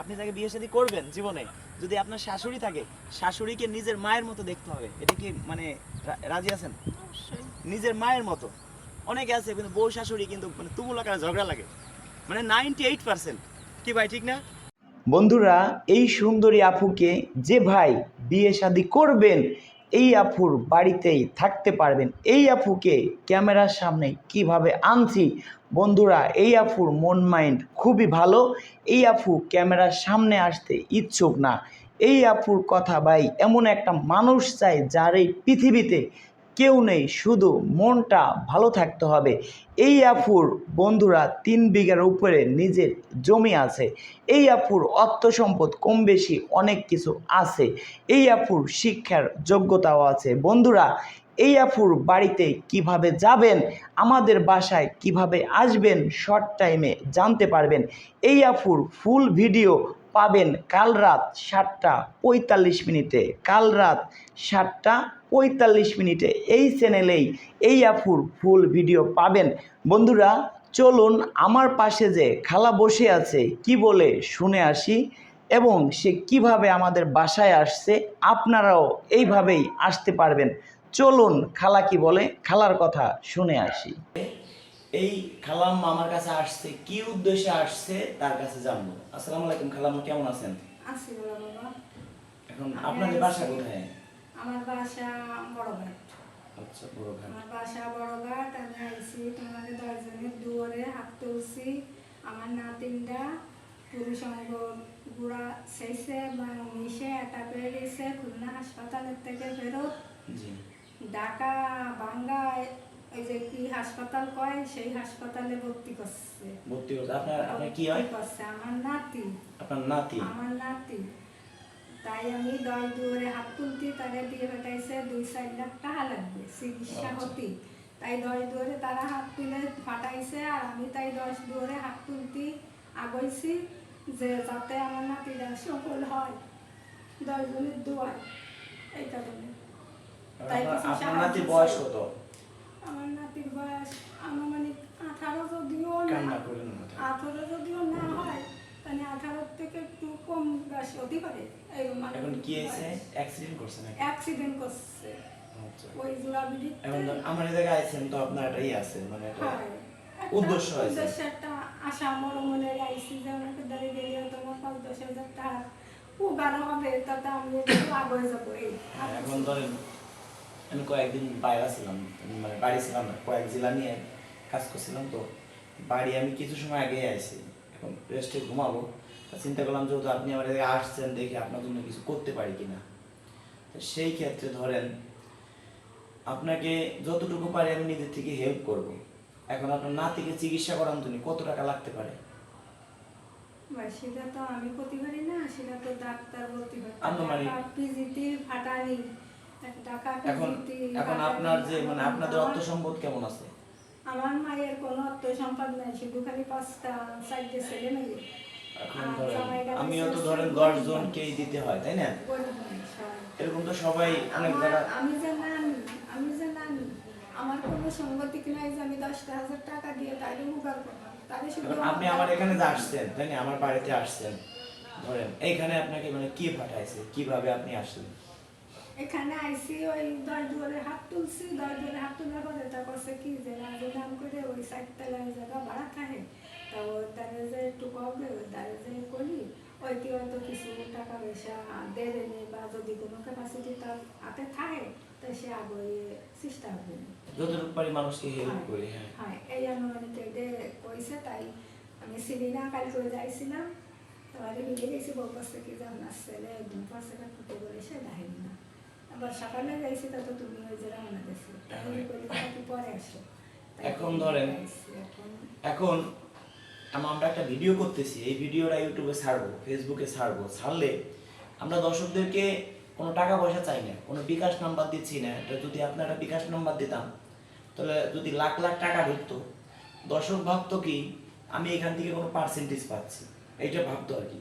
আপনি তাকে বিয়ে শাদী করবেন জীবনে। যদি আপনার শাশুড়ি থাকে শাশুড়িকে নিজের মায়ের মতো দেখতে হবে। এটা কি মানে রাজি আছেন? নিজের মায়ের মতো। অনেকে আছে কিন্তু বউ শাশুড়ি কিন্তু মানে তুমুল আকারে ঝগড়া লাগে। মানে নাইনটি এইট পার্সেন্ট কি ভাই ঠিক না? বন্ধুরা এই সুন্দরী আপুকে যে ভাই বিয়ে শাদী করবেন এই আপুর বাড়িতেই থাকতে পারবেন। এই আপুকে ক্যামেরার সামনে কীভাবে আনছি? বন্ধুরা, এই আপুর মন মাইন্ড খুবই ভালো। এই আপু ক্যামেরার সামনে আসতে ইচ্ছুক না। এই আপুর কথা ভাই, এমন একটা মানুষ চাই যার এই পৃথিবীতে কেউ নেই, শুধু মনটা ভালো থাকতে হবে। এই আফুর বন্ধুরা তিন বিঘার উপরে নিজের জমি আছে। এই আফুর অর্থ সম্পদ কম বেশি অনেক কিছু আছে। এই আফুর শিক্ষার যোগ্যতাও আছে। বন্ধুরা, এই আফুর বাড়িতে কীভাবে যাবেন, আমাদের বাসায় কীভাবে আসবেন শর্ট টাইমে জানতে পারবেন। এই আফুর ফুল ভিডিও পাবেন কাল রাত সাতটা পঁয়তাল্লিশ মিনিটে। কাল রাত সাতটা পঁয়তাল্লিশ মিনিটে এই চ্যানেলেই এই আফুর ফুল ভিডিও পাবেন। বন্ধুরা চলুন আমার পাশে যে খালা বসে আছে কি বলে শুনে আসি এবং সে কীভাবে আমাদের বাসায় আসছে আপনারাও এইভাবেই আসতে পারবেন। চলুন খালা কি বলে? খালার কথা শুনে আসি। এই খালাম আমার কাছে আসছে কি উদ্দেশ্যে আসছে তার কাছে জানব। আসসালামু আলাইকুম খালাম কেমন আছেন? আছি বাবা। এখন আপনাদের বাসা কোথায়? আমার বাসা বড়ঘাট আচ্ছা বড় ঘাট। আমার বাসা বড়ঘাট আমি আইছি তোমাদের দশজনের দুয়ারে হাত তুলছি আমার নাতিনটা পুরুষ অঙ্গ গুড়া সেইছে বা মিশে এটা পেয়ে গেছে খুলনা হাসপাতালের থেকে ফেরত। ঢাকা বাঙ্গা ওই যে কি হাসপাতাল কয় সেই হাসপাতালে ভর্তি করছে। ভর্তি করতে আপনার আপনার কি হয়? করছে আমার নাতি। আপনার নাতি? আমার নাতি। তাই আমি দশ দুয়ারে হাত তুলতি তারা দিয়ে বেটাইছে দুই চার লাখ টাকা লাগবে চিকিৎসা আচ্ছা। হতি তাই দশ দুয়ারে তারা হাত তুলে ফাটাইছে আর আমি তাই দশ দুয়ারে হাত তুলতি আগইছি যে যাতে আমার নাতিরা সফল হয় দশ জনের দুয়ার এই কারণে তাই বয়স কত? আমার নাতির বয়স আনুমানিক আঠারো যদিও আঠারো যদিও না হয় তাহলে আঠারো থেকে একটু বেশি হতে পারে এখন কি হয়েছে? অ্যাক্সিডেন্ট করছে নাকি? অ্যাক্সিডেন্ট করছে। আচ্ছা। ওই এখন আমার জায়গায় আছেন তো আপনার এটাই আছে মানে। একটা উদ্দেশ্য আছে। উদ্দেশ্য একটা আশা মর মনে আইসি যে তোমার পাঁচ দশ হাজার টাকা হবে তাতে আমি একটু আগে যাব। এই হ্যাঁ, এখন ধরেন আমি কয়েকদিন বাইরে ছিলাম মানে বাড়ি ছিলাম না কয়েক জেলা নিয়ে কাজ করছিলাম তো বাড়ি আমি কিছু সময় আগে আইছি। এখন রেস্টে ঘুমাবো। চিন্তা করলাম যেহেতু আপনি আমার এদিকে আসছেন দেখি আপনার জন্য কিছু করতে পারি কিনা। সেই ক্ষেত্রে ধরেন আপনাকে যতটুকু পারি আমি নিজের থেকে হেল্প করব। এখন আপনার নাতিকে চিকিৎসা করান তুমি কত টাকা লাগতে পারে? সেটা তো আমি করতে পারি না সেটা তো ডাক্তার বলতে পারে আনুমানিক। পিজিটি ফাটানি এখন এখন আপনার যে মানে আপনাদের অর্থ সম্পদ কেমন আছে? আমার মায়ের কোনো অর্থ সম্পদ নাই শুধু খালি পাঁচটা চারটে ছেলে মেয়ে। এখন আর ধরেন আমিও তো ধরেন দশ জনকেই দিতে হয় তাই না। এরকম তো সবাই অনেক আমি যে নানি আমি যে নানি আমার কোনো সাংবাদিক নাই যে আমি দশটা হাজার টাকা দিয়ে উপকার এখন আপনি আমার এখানে যে আসছেন তাই না? আমার বাড়িতে আসছেন ধরেন এইখানে আপনাকে মানে কি পাঠাইছে? কীভাবে আপনি আসলেন? এখানে আইসি ওই দশ দুয়ারে হাত তুলছি দশ দুয়ারে হাত তোলার পরে তা করছে কি যে নাম করে ওই সাইড তলায় জায়গা ভাড়া থাকে তা দ্বারে যে একটু ওই দ্বারে যে করি ওইটি হয়তো কিছু টাকা পয়সা দেবে নি বা যদি কোনো ক্যাপাসিটি তার হাতে থাকে তা সে আগে চেষ্টা হবে। যতটুকু পারি মানুষকে হেল্প করি হ্যাঁ। হ্যাঁ এই আনুমানিক এটা কইছে তাই আমি সিরিনা কাল করে যাইছিলাম তোমার মিলে গেছি বউ কাছে কি যে আপনার ছেলে ঘুম পাশে ফুটে বলে সে ডাহেনি না আবার সকালে যাইছি তা তো তুমি ওই যে রান্না গেছো তাহলে পরে আসো। এখন ধরেন- এখন আমরা একটা ভিডিও করতেছি, এই ভিডিওটা ইউটিউবে ছাড়বো ফেসবুকে ছাড়বো, ছাড়লে আমরা দর্শকদেরকে কোনো টাকা পয়সা চাই না, কোনো বিকাশ নাম্বার দিচ্ছি না। এটা যদি আপনারা বিকাশ নাম্বার দিতাম, তাহলে যদি লাখ লাখ টাকা ঢুকতো, দর্শক ভাবতো কি, আমি এখান থেকে কোনো পার্সেন্টেজ পাচ্ছি। এইটা ভাবতো আর কি।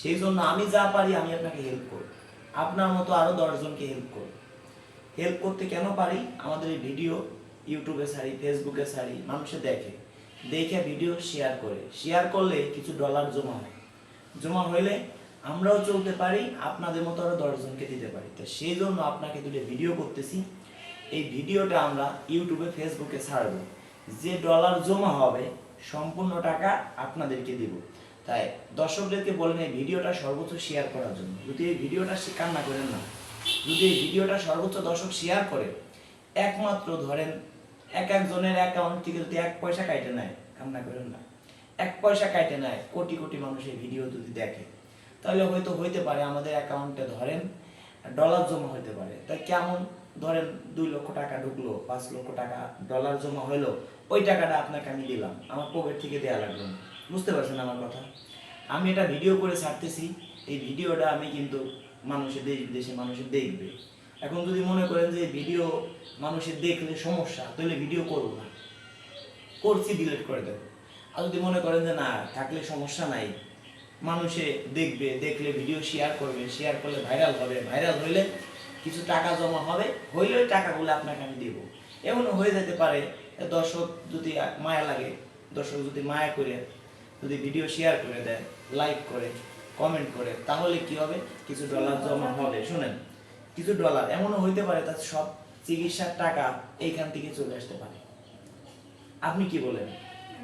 সেই জন্য আমি যা পারি, আমি আপনাকে হেল্প করি আপনার মতো আরও দশজনকে হেল্প করি হেল্প করতে কেন পারি? আমাদের এই ভিডিও ইউটিউবে ছাড়ি ফেসবুকে ছাড়ি, মানুষে দেখে। দেখে ভিডিও শেয়ার করে। শেয়ার করলে কিছু ডলার জমা হয়। জমা হইলে আমরাও চলতে পারি, আপনাদের মতো আরও দশজনকে দিতে পারি। তো সেই জন্য আপনাকে দুটো ভিডিও করতেছি। এই ভিডিওটা আমরা ইউটিউবে ফেসবুকে ছাড়বো। যে ডলার জমা হবে, সম্পূর্ণ টাকা আপনাদেরকে দিব। তাই দর্শকদেরকে বলেন এই ভিডিওটা সর্বোচ্চ শেয়ার করার জন্য। যদি এই ভিডিওটা কান্না করেন না। যদি এই ভিডিওটা সর্বোচ্চ দর্শক শেয়ার করে, একমাত্র ধরেন এক একজনের অ্যাকাউন্ট থেকে যদি এক পয়সা কাটে নেয়, কান্না করেন না। এক পয়সা কাটে নেয়, কোটি কোটি মানুষ এই ভিডিও যদি দেখে। তাহলে হয়তো হইতে পারে আমাদের অ্যাকাউন্টে ধরেন ডলার জমা হইতে পারে। তাই কেমন? ধরেন দুই লক্ষ টাকা ঢুকলো, পাঁচ লক্ষ টাকা ডলার জমা হইল, ওই টাকাটা আপনাকে আমি দিলাম। আমার পকেট থেকে দেওয়া লাগল। বুঝতে পারছেন আমার কথা? আমি এটা ভিডিও করে ছাড়তেছি। এই ভিডিওটা আমি কিন্তু মানুষের দেশ বিদেশে মানুষের দেখবে। এখন যদি মনে করেন যে ভিডিও মানুষের দেখলে সমস্যা, তাহলে ভিডিও করব না। করছি ডিলিট করে দেবো। আর যদি মনে করেন যে না, থাকলে সমস্যা নাই, মানুষে দেখবে, দেখলে ভিডিও শেয়ার করবে শেয়ার করলে ভাইরাল হবে। ভাইরাল হইলে কিছু টাকা জমা হবে, হইলে ওই টাকাগুলো আপনাকে আমি দেব। এমন হয়ে যেতে পারে দর্শক যদি মায়া লাগে, দর্শক যদি মায়া করে, যদি ভিডিও শেয়ার করে দেয় লাইক করে কমেন্ট করে, তাহলে কি হবে? কিছু ডলার জমা হবে, শুনেন। কিছু ডলার এমনও হইতে পারে তার সব চিকিৎসার টাকা এইখান থেকে চলে আসতে পারে। আপনি কি বলেন?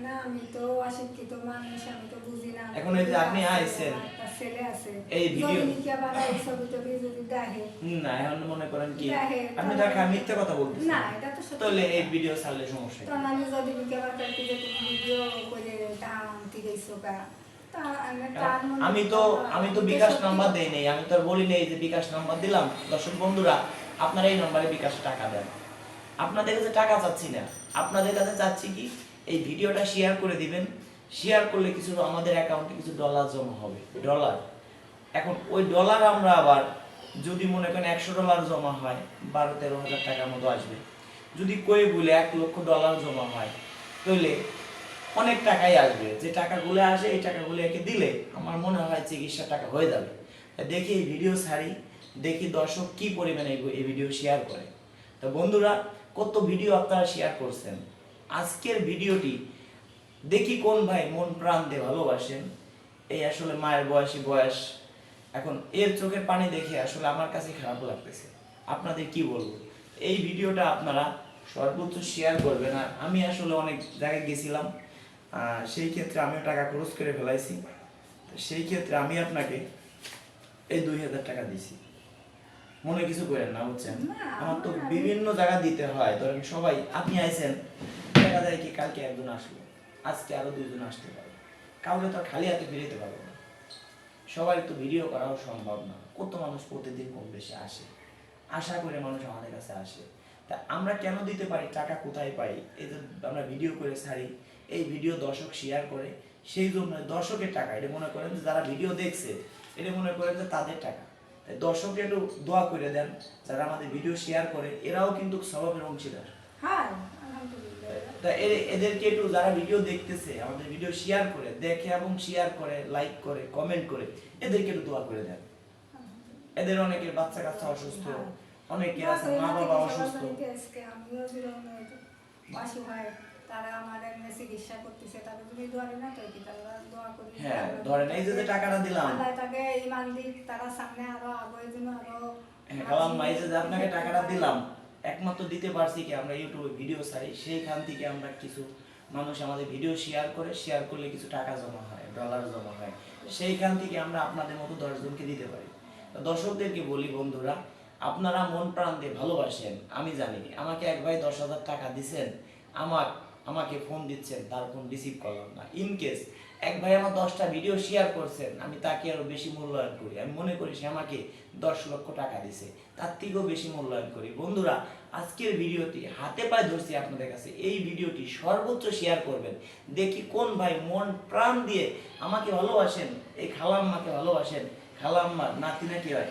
না আমি তো অশিক্ষিত মানুষ আমি তো বুঝি না। এখন এই যে আপনি আইছেন, ছেলে আছে। এই ভিডিও- কি আবার এই ছবি টবি যদি দেখে। না এখন মনে করেন কি আপনি দেখা মিথ্যে কথা বলতেছেন না এটা তো সত্যি তাহলে এই ভিডিও ছাড়লে সমস্যা? আমি যদি বিকে আবার কালকে যে তুমি ভিডিও করে ইসোকা তা আমি তো আমি তো বিকাশ নাম্বার দেই নাই আমি তো বলি নাই যে বিকাশ নাম্বার দিলাম। দর্শক বন্ধুরা আপনারা এই নম্বরে বিকাশ টাকা দেন। আপনাদের কাছে টাকা চাচ্ছি না। আপনাদের কাছে চাচ্ছি কি এই ভিডিওটা শেয়ার করে দিবেন। শেয়ার করলে কিছু আমাদের অ্যাকাউন্টে কিছু ডলার জমা হবে। ডলার এখন ওই ডলার আমরা আবার যদি মনে করেন একশো ডলার জমা হয় বারো তেরো হাজার টাকার মতো আসবে। যদি কই বলে এক লক্ষ ডলার জমা হয় তাহলে অনেক টাকাই আসবে। যে টাকাগুলো আসে, এই টাকাগুলো একে দিলে আমার মনে হয় চিকিৎসার টাকা হয়ে যাবে। দেখি এই ভিডিও ছাড়ি, দেখি দর্শক কি পরিমাণে এই- ভিডিও শেয়ার করে। তো বন্ধুরা, কত ভিডিও আপনারা শেয়ার করছেন? আজকের ভিডিওটি দেখি কোন ভাই মন প্রাণ দিয়ে ভালোবাসেন। এই আসলে মায়ের বয়সী বয়স। এখন এর চোখের পানি দেখে আসলে আমার কাছে খারাপ লাগতেছে। আপনাদের কি বলব? এই ভিডিওটা আপনারা সর্বোচ্চ শেয়ার করবেন। আর আমি আসলে অনেক জায়গায় গেছিলাম। সেই ক্ষেত্রে আমিও টাকা খরচ করে ফেলাইছি। তো সেই ক্ষেত্রে আমি আপনাকে এই দুই হাজার টাকা দিছি। মনে কিছু করেন না বুঝছেন? আমার তো বিভিন্ন জায়গা দিতে হয়। ধরেন সবাই আপনি আইছেন দেখা যায় কি কালকে একজন আসলো আজকে আরও দুজন আসতে পারে। কাউকে তো আর খালি হাতে ফিরিতে পারব না। সবাই তো ভিডিও করাও সম্ভব না। কত মানুষ প্রতিদিন কম বেশি আসে। আশা করে মানুষ আমাদের কাছে আসে। তা আমরা কেন দিতে পারি টাকা কোথায় পাই এই যে আমরা ভিডিও করে ছাড়ি এই ভিডিও দর্শক শেয়ার করে সেই জন্য দর্শকের টাকা এটা মনে করেন যে যারা ভিডিও দেখছে এটা মনে করেন যে তাদের টাকা। তাই দর্শককে একটু দোয়া করে দেন যারা আমাদের ভিডিও শেয়ার করে এরাও কিন্তু স্বভাবের অংশীদার। হ্যাঁ তা এদেরকে একটু যারা ভিডিও দেখতেছে আমাদের ভিডিও শেয়ার করে দেখে এবং শেয়ার করে লাইক করে কমেন্ট করে এদেরকে একটু দোয়া করে দেন। এদের অনেকের বাচ্চা কাচ্চা অসুস্থ অনেকে আছে মা বাবা অসুস্থ। হয় তারা আমার এমনি চিকিৎসা করতেছে তাদের তুমি ধরে না তো কি? তারা দোয়া করি হ্যাঁ, ধরেন এই যে যে টাকাটা দিলাম। আল্লাহ তাকে ইমান দিক তারা সামনে আরও আগে জন্য আরও হ্যাঁ, যে আপনাকে টাকাটা দিলাম একমাত্র দিতে পারছি কি? আমরা ইউটিউবে ভিডিও ছাড়ি সেইখান থেকে আমরা কিছু মানুষ আমাদের ভিডিও শেয়ার করে শেয়ার করলে কিছু টাকা জমা হয় ডলার জমা হয়। সেইখান থেকে আমরা আপনাদের মতো দশজনকে দিতে পারি। দর্শকদেরকে বলি বন্ধুরা আপনারা মন প্রাণ দিয়ে ভালোবাসেন আমি জানি। আমাকে এক ভাই দশ হাজার টাকা দিছেন আমার আমাকে ফোন দিচ্ছেন তার ফোন রিসিভ করলাম না। ইন কেস এক ভাই আমার দশটা ভিডিও শেয়ার করছেন আমি তাকে আরও বেশি মূল্যায়ন করি। আমি মনে করি সে আমাকে দশ লক্ষ টাকা দিছে তার থেকেও বেশি মূল্যায়ন করি। বন্ধুরা আজকের ভিডিওটি হাতে পায়ে ধরছি আপনাদের কাছে। এই ভিডিওটি সর্বোচ্চ শেয়ার করবেন। দেখি কোন ভাই মন প্রাণ দিয়ে আমাকে ভালোবাসেন। এই খালাম্মাকে ভালোবাসেন। খালাম্মার নাতি নাকি হয়?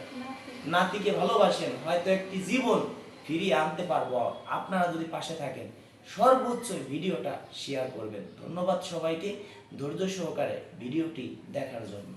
নাতিকে ভালোবাসেন। হয়তো একটি জীবন ফিরিয়ে আনতে পারব। আপনারা যদি পাশে থাকেন সর্বোচ্চ ভিডিওটা শেয়ার করবেন। ধন্যবাদ সবাইকে ধৈর্য সহকারে ভিডিওটি দেখার জন্য।